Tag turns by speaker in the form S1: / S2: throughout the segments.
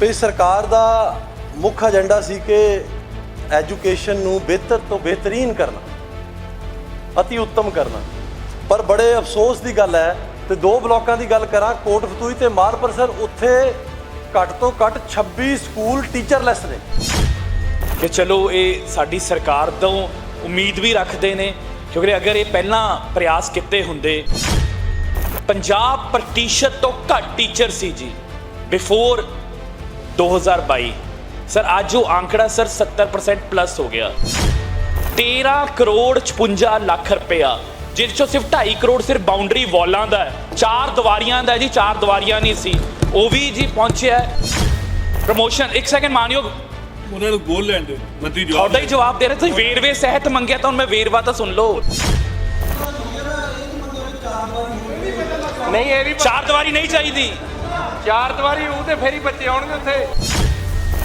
S1: ਵੀ ਸਰਕਾਰ ਦਾ ਮੁੱਖ ਏਜੰਡਾ ਸੀ ਕਿ ਐਜੂਕੇਸ਼ਨ ਨੂੰ ਬਿਹਤਰ ਤੋਂ ਬਿਹਤਰੀਨ ਕਰਨਾ, ਅਤੀ ਉੱਤਮ ਕਰਨਾ। ਪਰ ਬੜੇ ਅਫਸੋਸ ਦੀ ਗੱਲ ਹੈ ਤੇ ਦੋ ਬਲਾਕਾਂ ਦੀ ਗੱਲ ਕਰਾਂ ਕੋਟ ਫਤੂਈ ਤੇ ਮਾਲਪੁਰ ਸਰ ਉੱਥੇ ਘੱਟ ਤੋਂ ਘੱਟ 26 ਸਕੂਲ ਟੀਚਰਲੈਸ ਨੇ।
S2: ਕਿ ਚਲੋ ਇਹ ਸਾਡੀ ਸਰਕਾਰ ਤੋਂ ਉਮੀਦ ਵੀ ਰੱਖਦੇ ਨੇ, ਕਿਉਂਕਿ ਅਗਰ ਇਹ ਪਹਿਲਾਂ ਪ੍ਰਯਾਸ ਕੀਤੇ ਹੁੰਦੇ 50% ਤੋਂ ਘੱਟ ਟੀਚਰ ਸੀ ਜੀ ਬਿਫੋਰ 2022 ਸਰ ਅੱਜ ਉਹ ਅੰਕੜਾ ਸਰ 70% ਪਲੱਸ ਹੋ ਗਿਆ। 13 ਕਰੋੜ 56 ਲੱਖ ਰੁਪਇਆ। ਜਿਸ ਚੋਂ ਸਿਰਫ 2.5 ਕਰੋੜ ਸਿਰਫ ਬਾਉਂਡਰੀ ਵਾਲਾਂ ਦਾ ਹੈ। ਚਾਰ ਦੀਵਾਰੀਆਂ ਦਾ ਹੈ ਜੀ ਚਾਰ ਦੀਵਾਰੀਆਂ ਨਹੀਂ ਸੀ। ਉਹ ਵੀ ਜੀ ਪਹੁੰਚਿਆ ਪ੍ਰਮੋਸ਼ਨ ਇੱਕ ਸੈਕਿੰਡ ਮਾਨਯੋਗ।
S3: ਉਹਨਾਂ ਨੂੰ ਬੋਲ ਲੈਣ ਦਿਓ। ਮੰਤਰੀ ਜਵਾਬ
S2: ਤੁਹਾਡਾ ਹੀ ਜਵਾਬ ਦੇ ਰਹੇ ਤੁਸੀਂ। ਵੇਰਵੇ ਸਹਿਤ ਮੰਗਿਆ ਤਾਂ ਹੁਣ ਮੈਂ ਵੇਰਵਾ ਤਾਂ ਸੁਣ ਲਓ।
S4: ਨਹੀਂ ਇਹ ਵੀ
S2: ਚਾਰ ਦੀਵਾਰੀ ਨਹੀਂ ਚਾਹੀਦੀ।
S4: ਚਾਰ ਦੀਵਾਰੀ ਉਹ ਤੇ ਫੇਰ ਹੀ ਬੱਚੇ ਆਉਣਗੇ ਉੱਥੇ।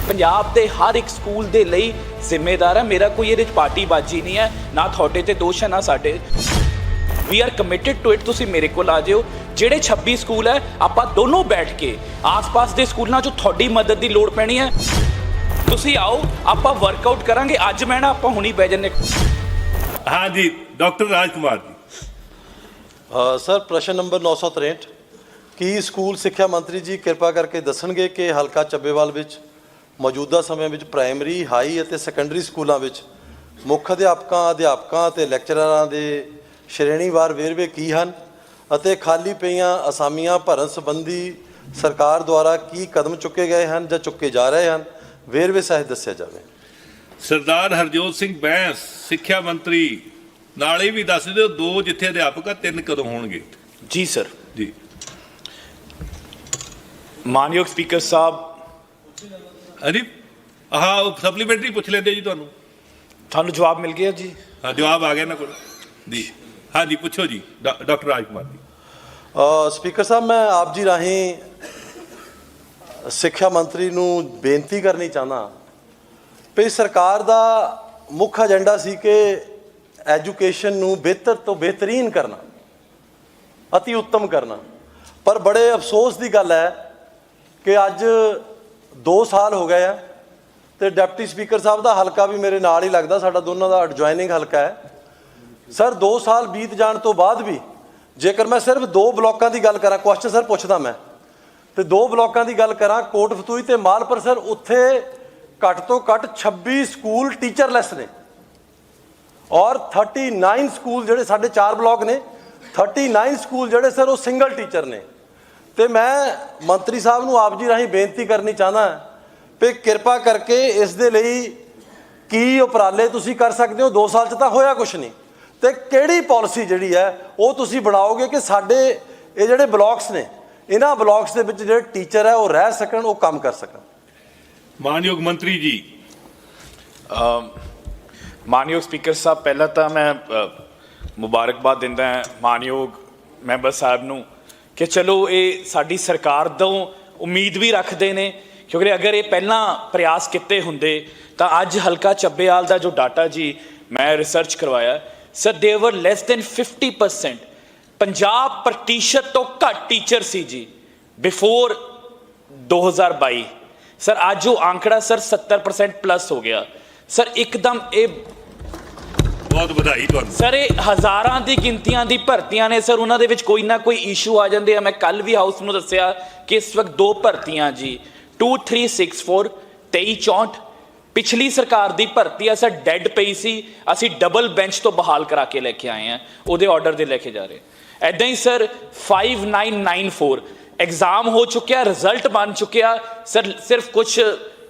S2: ਪੰਜਾਬ ਦੇ ਹਰ ਇੱਕ ਸਕੂਲ ਦੇ ਲਈ ਜ਼ਿੰਮੇਦਾਰ ਹੈ। ਮੇਰਾ ਕੋਈ ਇਹਦੇ ਚ ਪਾਰਟੀ ਬਾਜੀ ਨਹੀਂ ਹੈ ਨਾ ਤੁਹਾਡੇ ਤੇ ਦੋਸ਼ ਹੈ ਨਾ ਸਾਡੇ। We are committed to it ਤੁਸੀਂ ਮੇਰੇ ਕੋਲ ਆ ਜਿਓ। ਜਿਹੜੇ 26 ਸਕੂਲ ਹੈ ਆਪਾਂ ਦੋਨੋਂ ਬੈਠ ਕੇ ਆਸ-ਪਾਸ ਦੇ ਸਕੂਲਾਂ 'ਚ ਤੁਹਾਡੀ ਮਦਦ ਦੀ ਲੋੜ ਪੈਣੀ ਹੈ। ਤੁਸੀਂ ਆਓ ਆਪਾਂ ਵਰਕਆਊਟ ਕਰਾਂਗੇ। ਅੱਜ ਮੈਂ ਨਾ ਆਪਾਂ ਹੁਣੀ ਬਹਿ ਜੰਨੇ
S3: ਹਾਂ। ਜੀ ਡਾਕਟਰ ਰਾਜ ਕੁਮਾਰ ਜੀ
S1: ਸਰ ਪ੍ਰਸ਼ਨ ਨੰਬਰ 963 ਕੀ ਸਕੂਲ ਸਿੱਖਿਆ ਮੰਤਰੀ ਜੀ ਕਿਰਪਾ ਕਰਕੇ ਦੱਸਣਗੇ ਕਿ ਹਲਕਾ ਚੱਬੇਵਾਲ ਵਿੱਚ ਮੌਜੂਦਾ ਸਮੇਂ ਵਿੱਚ ਪ੍ਰਾਇਮਰੀ ਹਾਈ ਅਤੇ ਸੈਕੰਡਰੀ ਸਕੂਲਾਂ ਵਿੱਚ ਮੁੱਖ ਅਧਿਆਪਕਾਂ ਅਧਿਆਪਕਾਂ ਅਤੇ ਲੈਕਚਰਰਾਂ ਦੇ ਸ਼੍ਰੇਣੀਵਾਰ ਵੇਰਵੇ ਕੀ ਹਨ ਅਤੇ ਖਾਲੀ ਪਈਆਂ ਅਸਾਮੀਆਂ ਭਰਨ ਸੰਬੰਧੀ ਸਰਕਾਰ ਦੁਆਰਾ ਕੀ ਕਦਮ ਚੁੱਕੇ ਗਏ ਹਨ ਜਾਂ ਚੁੱਕੇ ਜਾ ਰਹੇ ਹਨ ਵੇਰਵੇ ਸਹਿਤ ਦੱਸਿਆ ਜਾਵੇ।
S3: ਸਰਦਾਰ ਹਰਜੋਤ ਸਿੰਘ ਬੈਂਸ ਸਿੱਖਿਆ ਮੰਤਰੀ ਨਾਲੇ ਵੀ ਦੱਸ ਦਿਓ ਦੋ ਜਿੱਥੇ ਅਧਿਆਪਕ ਆ ਤਿੰਨ ਕਦੋਂ ਹੋਣਗੇ?
S2: ਜੀ ਸਰ।
S3: ਜੀ।
S2: ਮਾਨਯੋਗ ਸਪੀਕਰ ਸਾਹਿਬ
S3: ਹਾਂਜੀ? ਆਹ ਸਪਲੀਮੈਂਟਰੀ ਪੁੱਛ ਲੈਂਦੇ ਜੀ ਤੁਹਾਨੂੰ।
S2: ਤੁਹਾਨੂੰ ਜਵਾਬ ਮਿਲ ਗਿਆ ਜੀ?
S3: ਹਾਂ ਜਵਾਬ ਆ ਗਿਆ ਨਾ ਕੋਲ। ਜੀ। ਹਾਂ ਜੀ ਪੁੱਛੋ ਜੀ ਡਾਕਟਰ ਰਾਜ ਕੁਮਾਰ ਜੀ।
S1: ਅ, ਸਪੀਕਰ ਸਾਹਿਬ ਮੈਂ ਆਪ ਜੀ ਰਾਹੀਂ ਸਿੱਖਿਆ ਮੰਤਰੀ ਨੂੰ ਬੇਨਤੀ ਕਰਨੀ ਚਾਹਨਾ ਵੀ ਸਰਕਾਰ ਦਾ ਮੁੱਖ ਏਜੰਡਾ ਸੀ ਕਿ ਐਜੂਕੇਸ਼ਨ ਨੂੰ ਬਿਹਤਰ ਤੋਂ ਬਿਹਤਰੀਨ ਕਰਨਾ ਅਤੀ ਉੱਤਮ ਕਰਨਾ। ਪਰ ਬੜੇ ਅਫਸੋਸ ਦੀ ਗੱਲ ਹੈ ਕਿ ਅੱਜ 2 ਸਾਲ ਹੋ ਗਏ ਆ ਤੇ ਡਿਪਟੀ ਸਪੀਕਰ ਸਾਹਿਬ ਦਾ ਹਲਕਾ ਵੀ ਮੇਰੇ ਨਾਲ ਹੀ ਲੱਗਦਾ, ਸਾਡਾ ਦੋਨਾਂ ਦਾ ਐਡਜੁਆਇਨਿੰਗ ਹਲਕਾ ਹੈ। ਸਰ 2 ਸਾਲ ਬੀਤ ਜਾਣ ਤੋਂ ਬਾਅਦ ਵੀ ਜੇਕਰ ਮੈਂ ਸਿਰਫ ਦੋ ਬਲਾਕਾਂ ਦੀ ਗੱਲ ਕਰਾਂ ਕੁਐਸਚਨ ਸਰ ਪੁੱਛਦਾ ਮੈਂ, ਤੇ ਦੋ ਬਲਾਕਾਂ ਦੀ ਗੱਲ ਕਰਾਂ ਕੋਟ ਫਤੂਈ ਤੇ ਮਾਲਪੁਰ ਸਰ ਉੱਥੇ ਘੱਟ ਤੋਂ ਘੱਟ 26 ਸਕੂਲ ਟੀਚਰਲੈਸ ਨੇ। ਔਰ 39 ਸਕੂਲ ਜਿਹੜੇ ਸਾਡੇ ਚਾਰ ਬਲਾਕ ਨੇ 39 ਸਕੂਲ ਜਿਹੜੇ ਸਰ ਉਹ ਸਿੰਗਲ ਟੀਚਰ ਨੇ। ਤੇ ਮੈਂ ਮੰਤਰੀ ਸਾਹਿਬ ਨੂੰ ਆਪ ਜੀ ਰਾਹੀਂ ਬੇਨਤੀ ਕਰਨੀ ਚਾਹਨਾ ਵੀ ਕਿਰਪਾ ਕਰਕੇ ਇਸ ਦੇ ਲਈ ਕੀ ਉਪਰਾਲੇ ਤੁਸੀਂ ਕਰ ਸਕਦੇ ਹੋ? 2 ਸਾਲ ਚ ਤਾਂ ਹੋਇਆ ਕੁਛ ਨਹੀਂ। ਤੇ ਕਿਹੜੀ ਪਾਲਿਸੀ ਜਿਹੜੀ ਹੈ ਉਹ ਤੁਸੀਂ ਬਣਾਓਗੇ ਕਿ ਸਾਡੇ ਇਹ ਜਿਹੜੇ ਬਲਾਕਸ ਨੇ ਇਹਨਾਂ ਬਲਾਕਸ ਦੇ ਵਿੱਚ ਜਿਹੜੇ ਟੀਚਰ ਹੈ ਉਹ ਰਹਿ ਸਕਣ ਉਹ ਕੰਮ ਕਰ ਸਕਣ?
S3: ਮਾਨਯੋਗ ਮੰਤਰੀ ਜੀ।
S2: ਮਾਨਯੋਗ ਸਪੀਕਰ ਸਾਹਿਬ ਪਹਿਲਾਂ ਤਾਂ ਮੈਂ ਮੁਬਾਰਕਬਾਦ ਦਿੰਦਾ ਹਾਂ ਮਾਨਯੋਗ ਮੈਂਬਰ ਸਾਹਿਬ ਨੂੰ। ਕਿ ਚਲੋ ਇਹ ਸਾਡੀ ਸਰਕਾਰ ਤੋਂ ਉਮੀਦ ਵੀ ਰੱਖਦੇ ਨੇ, ਕਿਉਂਕਿ ਅਗਰ ਇਹ ਪਹਿਲਾਂ ਪ੍ਰਯਾਸ ਕੀਤੇ ਹੁੰਦੇ, ਤਾਂ ਅੱਜ ਹਲਕਾ ਚੱਬੇਵਾਲ ਦਾ ਜੋ ਡਾਟਾ ਜੀ ਮੈਂ ਰਿਸਰਚ ਕਰਵਾਇਆ ਸਰ ਦੇ ਵਰ ਲੈਸ ਦੈਨ 50% 50% ਤੋਂ ਘੱਟ ਟੀਚਰ ਸੀ ਜੀ ਬਿਫੋਰ 2022 ਸਰ ਅੱਜ ਉਹ ਅੰਕੜਾ ਸਰ 70% ਪਲੱਸ ਹੋ ਗਿਆ। ਸਰ ਇੱਕਦਮ ਇਹ
S3: ਬਹੁਤ ਵਧਾਈ ਤੁਹਾਨੂੰ।
S2: ਸਰ, ਇਹ ਹਜ਼ਾਰਾਂ ਦੀ ਗਿਣਤੀਆਂ ਦੀ ਭਰਤੀਆਂ ਨੇ। ਸਰ, ਉਹਨਾਂ ਦੇ ਵਿੱਚ ਕੋਈ ਨਾ ਕੋਈ ਇਸ਼ੂ ਆ ਜਾਂਦੇ ਆ। ਮੈਂ ਕੱਲ ਵੀ ਹਾਊਸ ਨੂੰ ਦੱਸਿਆ ਕਿ ਇਸ ਵਕਤ ਦੋ ਭਰਤੀਆਂ ਜੀ। 2364 2364 ਪਿਛਲੀ ਸਰਕਾਰ ਦੀ ਭਰਤੀ ਆ। ਸਰ ਡੈੱਡ ਪਈ ਸੀ। ਅਸੀਂ ਡਬਲ ਬੈਂਚ ਤੋਂ ਬਹਾਲ ਕਰਾ ਕੇ ਲੈ ਕੇ ਆਏ ਆ। ਉਹਦੇ ਆਰਡਰ ਦੇ ਲੈ ਕੇ ਜਾ ਰਹੇ। ਐਦਾਂ ਹੀ ਸਰ 5994 ਐਗਜ਼ਾਮ ਹੋ ਚੁੱਕਿਆ ਰਿਜ਼ਲਟ ਬਣ ਚੁੱਕਿਆ। ਸਰ, ਸਿਰਫ ਕੁਝ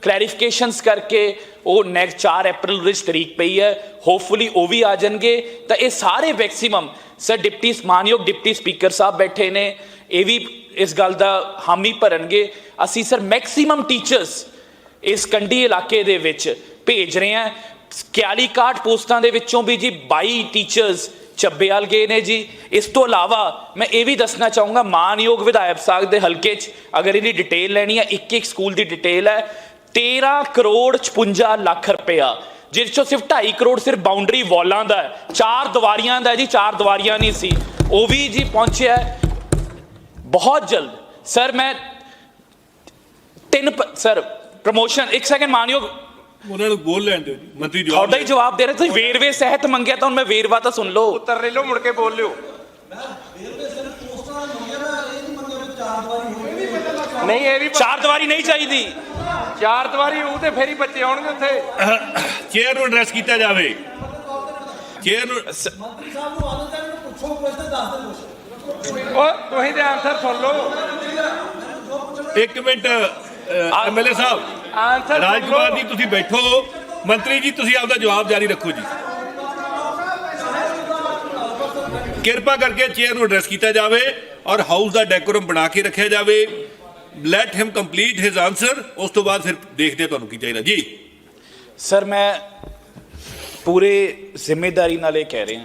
S2: ਕਲੈਰੀਫਿਕੇਸ਼ਨਸ ਕਰਕੇ ਉਹ ਨੈਕਸਟ 4 ਅਪ੍ਰੈਲ ਵਿੱਚ ਤਰੀਕ ਪਈ ਹੈ। ਹੋਪਫੁਲੀ ਉਹ ਵੀ ਆ ਜਾਣਗੇ। ਤਾਂ ਇਹ ਸਾਰੇ ਮੈਕਸਿਮਮ ਸਰ ਡਿਪਟੀ ਮਾਨਯੋਗ ਡਿਪਟੀ ਸਪੀਕਰ ਸਾਹਿਬ ਬੈਠੇ ਨੇ। ਇਹ ਵੀ ਇਸ ਗੱਲ ਦਾ ਹਾਮੀ ਭਰਨਗੇ। ਅਸੀਂ ਸਰ ਮੈਕਸਿਮਮ ਟੀਚਰਸ ਇਸ ਕੰਢੀ ਇਲਾਕੇ ਦੇ ਵਿੱਚ ਭੇਜ ਰਹੇ ਹਾਂ। 41 61 ਪੋਸਟਾਂ ਦੇ ਵਿੱਚੋਂ ਵੀ ਜੀ 22 ਟੀਚਰਸ ਚੱਬੇਵਾਲ ਗਏ ਨੇ ਜੀ। ਇਸ ਤੋਂ ਇਲਾਵਾ ਮੈਂ ਇਹ ਵੀ ਦੱਸਣਾ ਚਾਹੂੰਗਾ, ਮਾਨਯੋਗ ਵਿਧਾਇਕ ਸਾਹਿਬ ਦੇ ਹਲਕੇ 'ਚ ਅਗਰ ਇਹਦੀ ਡਿਟੇਲ ਲੈਣੀ ਹੈ ਇੱਕ ਇੱਕ ਸਕੂਲ ਦੀ ਡਿਟੇਲ ਹੈ। 13 ਕਰੋੜ 56 ਲੱਖ ਰੁਪਇਆ ਜਿਸ ਚੋਂ ਸਿਰਫ 2.5 ਕਰੋੜ ਸਿਰਫ ਬਾਉਂਡਰੀ ਵਾਲਾਂ ਦਾ ਚਾਰ ਦੀਵਾਰੀਆਂ ਦਾ ਜੀ ਚਾਰ ਦੀਵਾਰੀਆਂ ਨਹੀਂ ਸੀ। ਉਹ ਵੀ ਜੀ ਪਹੁੰਚਿਆ। ਬਹੁਤ ਜਲਦ। ਸਰ ਮੈਂ ਤਿੰਨ ਸਰ ਪ੍ਰਮੋਸ਼ਨ ਇੱਕ ਸੈਕਿੰਡ ਮਾਨਯੋਗ
S3: ਉਹਨਾਂ ਨੂੰ ਬੋਲ ਲੈਣ ਦਿਓ ਜੀ ਮੰਤਰੀ ਜਵਾਬ
S2: ਤੁਹਾਡਾ ਹੀ ਜਵਾਬ ਦੇ ਰਹੇ ਤੁਸੀਂ ਵੇਰਵੇ ਸਹਿਤ ਮੰਗਿਆ ਤਾਂ ਹੁਣ ਮੈਂ ਵੇਰਵਾ ਤਾਂ ਸੁਣ ਲਓ।
S4: ਉੱਤਰ ਲੈ ਲਓ ਮੁੜ ਕੇ ਬੋਲ ਲਿਓ। ਨਹੀਂ ਇਹ ਵੀ
S2: ਚਾਰ ਦੀਵਾਰੀ ਨਹੀਂ ਚਾਹੀਦੀ।
S4: ਚਾਰ ਦੀਵਾਰੀ ਉਹ ਤੇ ਫੇਰ ਹੀ ਬੱਚੇ ਆਉਣਗੇ ਉੱਥੇ।
S3: ਚੇਅਰ ਨੂੰ ਐਡਰੈਸ ਕੀਤਾ ਜਾਵੇ। ਚੇਅਰ ਨੂੰ
S4: ਉਹ ਤੁਸੀਂ ਤੇ ਆਨਸਰ ਸੁਣ ਲਓ।
S3: ਇੱਕ ਮਿੰਟ ਐਮਐਲਏ ਸਾਹਿਬ।
S4: ਆਨਸਰ ਸੁਣ
S3: ਰਾਜਕੁਮਾਰ
S4: ਲਓ।
S3: ਜੀ ਤੁਸੀਂ ਬੈਠੋ। ਮੰਤਰੀ ਜੀ ਤੁਸੀਂ ਆਪਦਾ ਜਵਾਬ ਜਾਰੀ ਰੱਖੋ ਜੀ। ਕਿਰਪਾ ਕਰਕੇ ਚੇਅਰ ਨੂੰ ਐਡਰੈਸ ਕੀਤਾ ਜਾਵੇ ਔਰ ਹਾਊਸ ਦਾ ਡੈਕੋਰਮ ਬਣਾ ਕੇ ਰੱਖਿਆ ਜਾਵੇ। Let him complete his answer ਉਸ ਤੋਂ ਬਾਅਦ ਫਿਰ ਦੇਖਦੇ ਤੁਹਾਨੂੰ ਕੀ ਚਾਹੀਦਾ। ਜੀ।
S2: ਸਰ ਮੈਂ ਪੂਰੇ ਜ਼ਿੰਮੇਵਾਰੀ ਨਾਲ ਇਹ ਕਹਿ ਰਿਹਾ।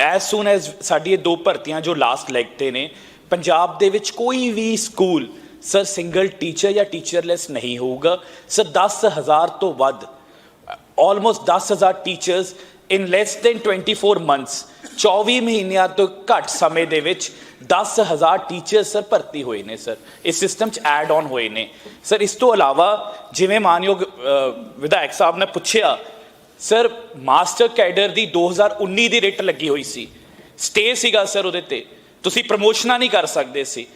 S2: ਐਸ ਸੂਨ ਐਸ ਸਾਡੀ ਇਹ ਦੋ ਭਰਤੀਆਂ ਜੋ ਲਾਸਟ ਲੈਗ ਤੇ ਨੇ, ਪੰਜਾਬ ਦੇ ਵਿੱਚ ਕੋਈ ਵੀ ਸਕੂਲ ਸਰ ਸਿੰਗਲ ਟੀਚਰ ਜਾਂ ਟੀਚਰਲੈਸ ਨਹੀਂ ਹੋਊਗਾ। ਸਰ 10000 ਤੋਂ ਵੱਧ almost 10000 teachers in less than 24 months 24 ਮਹੀਨਿਆਂ ਤੋਂ ਘੱਟ ਸਮੇਂ ਦੇ ਵਿੱਚ 10000 ਟੀਚਰ ਸਰ ਭਰਤੀ ਹੋਏ ਨੇ ਸਰ ਇਸ ਸਿਸਟਮ ਚ ਐਡ ਆਨ ਹੋਏ ਨੇ। ਸਰ ਇਸ ਤੋਂ ਇਲਾਵਾ ਜਿਵੇਂ ਮਾਨਯੋਗ ਵਿਧਾਇਕ ਸਾਹਿਬ ਨੇ ਪੁੱਛਿਆ ਸਰ ਮਾਸਟਰ ਕੈਡਰ ਦੀ 2019 ਦੀ ਰਿਟ ਲੱਗੀ ਹੋਈ ਸੀ। ਸਟੇ ਸੀਗਾ ਸਰ ਉਹਦੇ ਤੇ। ਤੁਸੀਂ ਪ੍ਰਮੋਸ਼ਨਾਂ ਨਹੀਂ ਕਰ ਸਕਦੇ ਸੀ।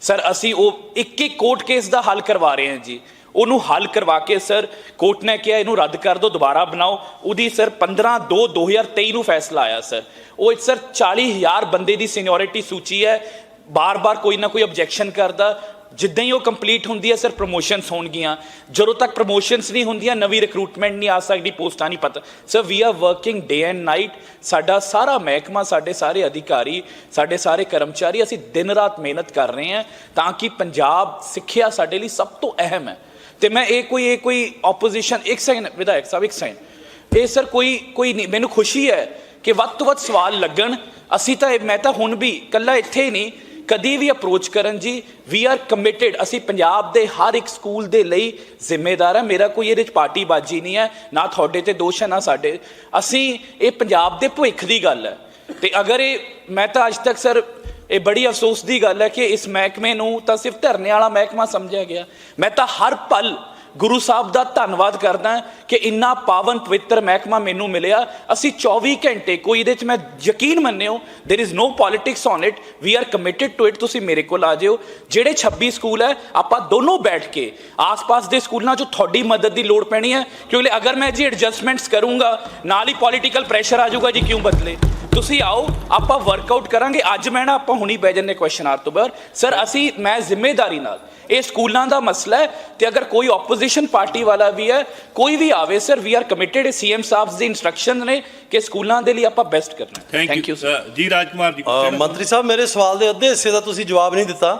S2: ਸਰ ਅਸੀਂ ਉਹ ਇੱਕ ਇੱਕ ਕੋਰਟ ਕੇਸ ਦਾ ਹੱਲ ਕਰਵਾ ਰਹੇ ਹਾਂ ਜੀ। ਉਹਨੂੰ ਹੱਲ ਕਰਵਾ ਕੇ ਸਰ ਕੋਰਟ ਨੇ ਕਿਹਾ ਇਹਨੂੰ ਰੱਦ ਕਰ ਦਿਓ, ਦੁਬਾਰਾ ਬਣਾਓ। ਉਹਦੀ ਸਰ 15 2 2023 ਨੂੰ ਫੈਸਲਾ ਆਇਆ ਸਰ। ਉਹ ਇੱਕ ਸਰ 40000 ਬੰਦੇ ਦੀ ਸੀਨੀਅਰਿਟੀ ਸੂਚੀ ਹੈ। ਬਾਰ-ਬਾਰ ਕੋਈ ਨਾ ਕੋਈ ਆਬਜੈਕਸ਼ਨ ਕਰਦਾ। ਜਿੱਦਾਂ ਹੀ ਉਹ ਕੰਪਲੀਟ ਹੁੰਦੀ ਹੈ ਸਰ ਪ੍ਰੋਮੋਸ਼ਨਸ ਹੋਣਗੀਆਂ। ਜਦੋਂ ਤੱਕ ਪ੍ਰੋਮੋਸ਼ਨਸ ਨਹੀਂ ਹੁੰਦੀਆਂ, ਨਵੀਂ ਰਿਕਰੂਟਮੈਂਟ ਨਹੀਂ ਆ ਸਕਦੀ, ਪੋਸਟਾਂ ਨਹੀਂ ਪਤਾ। Sir we are working day and night ਸਾਡਾ ਸਾਰਾ ਮਹਿਕਮਾ, ਸਾਡੇ ਸਾਰੇ ਅਧਿਕਾਰੀ, ਸਾਡੇ ਸਾਰੇ ਕਰਮਚਾਰੀ, ਅਸੀਂ ਦਿਨ ਰਾਤ ਮਿਹਨਤ ਕਰ ਰਹੇ ਹਾਂ ਤਾਂ ਕਿ ਪੰਜਾਬ ਸਿੱਖਿਆ ਸਾਡੇ ਲਈ ਸਭ ਤੋਂ ਅਹਿਮ ਹੈ। ਤੇ ਮੈਂ ਇਹ ਕੋਈ ਇਹ ਕੋਈ ਆਪੋਜੀਸ਼ਨ ਇੱਕ ਸੈਕਿੰਡ ਵਿਧਾਇਕ ਸਾਹਿਬ, ਇੱਕ ਸੈਕਿੰਡ ਇਹ ਸਰ ਕੋਈ ਕੋਈ ਨਹੀਂ, ਮੈਨੂੰ ਖੁਸ਼ੀ ਹੈ ਕਿ ਵੱਧ ਤੋਂ ਵੱਧ ਸਵਾਲ ਲੱਗਣ। ਅਸੀਂ ਤਾਂ ਮੈਂ ਤਾਂ ਹੁਣ ਵੀ ਕੱਲਾ ਇੱਥੇ ਹੀ ਨਹੀਂ, ਕਦੀ ਵੀ ਅਪਰੋਚ ਕਰਨ ਜੀ। ਵੀ ਆਰ ਕਮਿਟਿਡ ਅਸੀਂ ਪੰਜਾਬ ਦੇ ਹਰ ਇੱਕ ਸਕੂਲ ਦੇ ਲਈ ਜ਼ਿੰਮੇਦਾਰ ਹੈ। ਮੇਰਾ ਕੋਈ ਇਹਦੇ ਚ ਪਾਰਟੀਬਾਜ਼ੀ ਨਹੀਂ ਹੈ, ਨਾ ਤੁਹਾਡੇ ਤੇ ਦੋਸ਼ ਹੈ, ਨਾ ਸਾਡੇ। ਅਸੀਂ ਇਹ ਪੰਜਾਬ ਦੇ ਭਵਿੱਖ ਦੀ ਗੱਲ ਹੈ। ਤੇ ਅਗਰ ਇਹ, ਮੈਂ ਤਾਂ ਅੱਜ ਤੱਕ ਸਰ ਇਹ ਬੜੀ ਅਫਸੋਸ ਦੀ ਗੱਲ ਹੈ ਕਿ ਇਸ ਮਹਿਕਮੇ ਨੂੰ ਤਾਂ ਸਿਰਫ ਧਰਨੇ ਵਾਲਾ ਮਹਿਕਮਾ ਸਮਝਿਆ ਗਿਆ ਮੈਂ ਤਾਂ ਹਰ ਪਲ ਗੁਰੂ ਸਾਹਿਬ ਦਾ ਧੰਨਵਾਦ ਕਰਦਾ ਕਿ ਇੰਨਾ ਪਾਵਨ ਪਵਿੱਤਰ ਮਹਿਕਮਾ ਮੈਨੂੰ ਮਿਲਿਆ ਅਸੀਂ 24 ਘੰਟੇ ਕੋਈ ਇਹਦੇ ਚ ਮੈਂ ਯਕੀਨ ਮੰਨਿਓ there is no politics on it we are committed to it ਤੁਸੀਂ ਮੇਰੇ ਕੋਲ ਆ ਜਿਓ ਜਿਹੜੇ 26 ਸਕੂਲ ਹੈ ਆਪਾਂ ਦੋਨੋਂ ਬੈਠ ਕੇ ਆਸ-ਪਾਸ ਦੇ ਸਕੂਲਾਂ 'ਚ ਤੁਹਾਡੀ ਮਦਦ ਦੀ ਲੋੜ ਪੈਣੀ ਹੈ ਕਿਉਂਕਿ ਅਗਰ ਮੈਂ ਜੀ ਐਡਜਸਟਮੈਂਟਸ ਕਰੂੰਗਾ ਨਾਲ ਹੀ ਪੋਲਿਟੀਕਲ ਪ੍ਰੈਸ਼ਰ ਆ ਜਾਊਗਾ ਜੀ ਕਿਉਂ ਬਦਲੇ ਤੁਸੀਂ ਆਓ ਆਪਾਂ ਵਰਕਆਊਟ ਕਰਾਂਗੇ। ਅੱਜ ਮੈਂ ਨਾ ਆਪਾਂ ਹੁਣੀ ਬਹਿ ਜੰਨੇ ਕੁਐਸਚਨ ਆਰ ਤੋਂ ਬਾਅਦ। ਸਰ ਅਸੀਂ ਮੈਂ ਜ਼ਿੰਮੇਵਾਰੀ ਨਾਲ ਇਹ ਸਕੂਲਾਂ ਦਾ ਮਸਲਾ ਹੈ ਤੇ ਅਗਰ ਕੋਈ ਆਪੋਜੀਸ਼ਨ ਪਾਰਟੀ ਵਾਲਾ ਵੀ ਹੈ ਕੋਈ ਵੀ ਆਵੇ sir we are committed CM ਸਾਹਿਬ ਦੀ ਇਨਸਟਰਕਸ਼ਨ ਨੇ ਕਿ ਸਕੂਲਾਂ ਦੇ ਲਈ ਆਪਾਂ ਬੈਸਟ ਕਰਨਾ
S3: ਥੈਂਕ ਯੂ ਜੀ ਰਾਜਕੁਮਾਰ ਜੀ?
S1: ਮੰਤਰੀ ਸਾਹਿਬ ਮੇਰੇ ਸਵਾਲ ਦੇ ਅੱਧੇ ਹਿੱਸੇ ਦਾ ਤੁਸੀਂ ਜਵਾਬ ਨਹੀਂ ਦਿੱਤਾ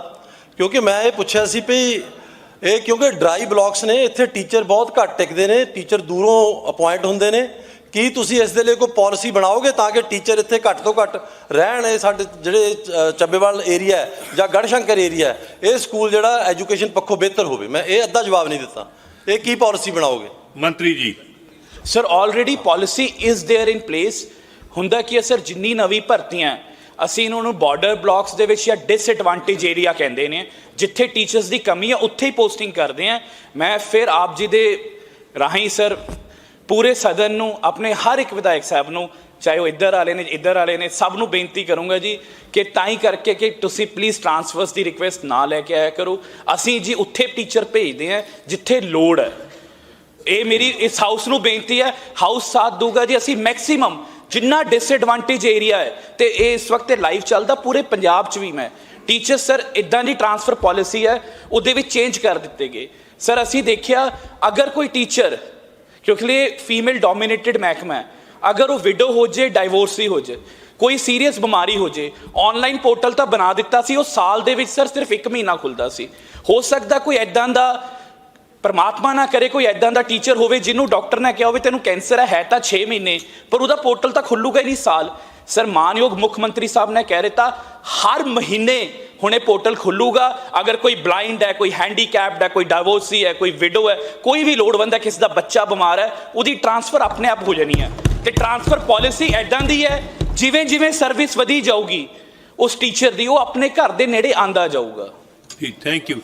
S1: ਕਿਉਂਕਿ ਮੈਂ ਇਹ ਪੁੱਛਿਆ ਸੀ ਵੀ ਇਹ ਕਿਉਂਕਿ ਡਰਾਈ ਬਲਾਕਸ ਨੇ ਇੱਥੇ ਟੀਚਰ ਬਹੁਤ ਘੱਟ ਟਿਕਦੇ ਨੇ ਟੀਚਰ ਦੂਰੋਂ ਅਪਾਇੰਟ ਹੁੰਦੇ ਨੇ ਕੀ ਤੁਸੀਂ ਇਸ ਦੇ ਲਈ ਕੋਈ ਪਾਲਿਸੀ ਬਣਾਓਗੇ ਤਾਂ ਕਿ ਟੀਚਰ ਇੱਥੇ ਘੱਟ ਤੋਂ ਘੱਟ ਰਹਿਣ ਇਹ ਸਾਡੇ ਜਿਹੜੇ ਅ, ਚੱਬੇਵਾਲ ਏਰੀਆ ਹੈ ਜਾਂ ਗੜਸ਼ੰਕਰ ਏਰੀਆ ਹੈ ਇਹ ਸਕੂਲ ਜਿਹੜਾ ਐਜੂਕੇਸ਼ਨ ਪੱਖੋਂ ਬਿਹਤਰ ਹੋਵੇ ਮੈਂ ਇਹ ਅੱਧਾ ਜਵਾਬ ਨਹੀਂ ਦਿੱਤਾ ਇਹ ਕੀ ਪਾਲਿਸੀ ਬਣਾਓਗੇ
S3: ਮੰਤਰੀ ਜੀ
S2: sir already policy is there in place ਹੁੰਦਾ ਕੀ ਹੈ ਸਰ ਜਿੰਨੀ ਨਵੀਂ ਭਰਤੀਆਂ ਅਸੀਂ ਇਹਨਾਂ ਨੂੰ ਬਾਰਡਰ ਬਲਾਕਸ ਦੇ ਵਿੱਚ ਜਾਂ ਡਿਸਐਡਵਾਂਟੇਜ ਏਰੀਆ ਕਹਿੰਦੇ ਨੇ ਜਿੱਥੇ ਟੀਚਰਸ ਦੀ ਕਮੀ ਹੈ ਉੱਥੇ ਹੀ ਪੋਸਟਿੰਗ ਕਰਦੇ ਆ ਮੈਂ ਫਿਰ ਆਪ ਜੀ ਦੇ ਰਾਹੀਂ ਸਰ ਪੂਰੇ ਸਦਨ ਨੂੰ, ਆਪਣੇ ਹਰ ਇੱਕ ਵਿਧਾਇਕ ਸਾਹਿਬ ਨੂੰ, ਚਾਹੇ ਉਹ ਇੱਧਰ ਵਾਲੇ ਨੇ, ਇੱਧਰ ਵਾਲੇ ਨੇ, ਸਭ ਨੂੰ ਬੇਨਤੀ ਕਰੂੰਗਾ ਜੀ ਕਿ ਤਾਂ ਹੀ ਕਰਕੇ ਕਿ ਤੁਸੀਂ ਪਲੀਜ਼ ਟਰਾਂਸਫਰਸ ਦੀ ਰਿਕੁਐਸਟ ਨਾ ਲੈ ਕੇ ਆਇਆ ਕਰੋ। ਅਸੀਂ ਜੀ ਉੱਥੇ ਟੀਚਰ ਭੇਜਦੇ ਆ ਜਿੱਥੇ ਲੋੜ ਹੈ। ਇਹ ਮੇਰੀ, ਇਸ ਹਾਊਸ ਨੂੰ ਬੇਨਤੀ ਹੈ ਹਾਊਸ ਸਾਥ ਦੂਗਾ ਜੀ ਅਸੀਂ ਮੈਕਸਿਮਮ ਜਿੰਨਾ ਡਿਸਐਡਵਾਂਟੇਜ ਏਰੀਆ ਹੈ, ਤੇ ਇਹ ਇਸ ਵਕਤ ਲਾਈਵ ਚੱਲਦਾ, ਪੂਰੇ ਪੰਜਾਬ 'ਚ ਵੀ ਮੈਂ। ਟੀਚਰ ਸਰ ਇਦਾਂ ਦੀ ਟਰਾਂਸਫਰ ਪਾਲਿਸੀ ਹੈ, ਉਹਦੇ ਵਿੱਚ ਚੇਂਜ ਕਰ ਦਿੱਤੇ ਗਏ। ਸਰ ਅਸੀਂ ਦੇਖਿਆ, ਅਗਰ ਕੋਈ ਟੀਚਰ ਕਿਉਂਕਿ ਇਹ ਫੀਮੇਲ ਡੋਮੀਨੇਟਿਡ ਮਹਿਕਮਾ ਹੈ ਅਗਰ ਉਹ ਵਿਡੋ ਹੋ ਜੇ ਡਾਈਵੋਰਸੀ ਹੋ ਜੇ ਕੋਈ ਸੀਰੀਅਸ ਬਿਮਾਰੀ ਹੋ ਜੇ ਆਨਲਾਈਨ ਪੋਰਟਲ ਤਾਂ ਬਣਾ ਦਿੱਤਾ ਸੀ ਉਹ ਸਾਲ ਦੇ ਵਿੱਚ ਸਰ ਸਿਰਫ 1 ਮਹੀਨਾ ਖੁੱਲਦਾ ਸੀ ਹੋ ਸਕਦਾ ਕੋਈ ਐਦਾਂ ਦਾ ਪਰਮਾਤਮਾ ਨਾ ਕਰੇ ਕੋਈ ਐਦਾਂ ਦਾ ਟੀਚਰ ਹੋਵੇ ਜਿਹਨੂੰ ਡਾਕਟਰ ਨੇ ਕਿਹਾ ਹੋਵੇ ਤੈਨੂੰ ਕੈਂਸਰ ਹੈ ਹੈ ਤਾਂ 6 ਮਹੀਨੇ ਪਰ ਉਹਦਾ ਪੋਰਟਲ ਤਾਂ ਖੁੱਲੂਗਾ ਹੀ ਨਹੀਂ ਸਾਲ ਸਰ, ਮਾਨਯੋਗ ਮੁੱਖ ਮੰਤਰੀ ਸਾਹਿਬ ਨੇ ਕਹਿ ਦਿੱਤਾ, ਹਰ ਮਹੀਨੇ ਹੁਣੇ ਪੋਰਟਲ ਖੁੱਲੂਗਾ। ਅਗਰ ਕੋਈ ਬਲਾਈਂਡ ਹੈ, ਕੋਈ ਹੈਂਡੀਕੈਪਡ ਹੈ, ਕੋਈ ਡਾਈਵੋਰਸੀ ਹੈ, ਕੋਈ ਵਿਡੋ ਹੈ, ਕੋਈ ਵੀ ਲੋੜਵੰਦ ਹੈ, ਕਿਸ ਦਾ ਬੱਚਾ ਬਿਮਾਰ ਹੈ, ਉਹਦੀ ਟਰਾਂਸਫਰ ਆਪਣੇ ਆਪ ਹੋ ਜਾਣੀ ਹੈ। ਤੇ ਟਰਾਂਸਫਰ ਪਾਲਿਸੀ ਐਦਾਂ ਦੀ ਹੈ ਜਿਵੇਂ ਜਿਵੇਂ ਸਰਵਿਸ ਵਧੀ ਜਾਊਗੀ, ਉਸ ਟੀਚਰ ਦੀ ਉਹ ਆਪਣੇ ਘਰ ਦੇ ਨੇੜੇ ਆਂਦਾ ਜਾਊਗਾ।
S3: ਠੀਕ ਥੈਂਕ ਯੂ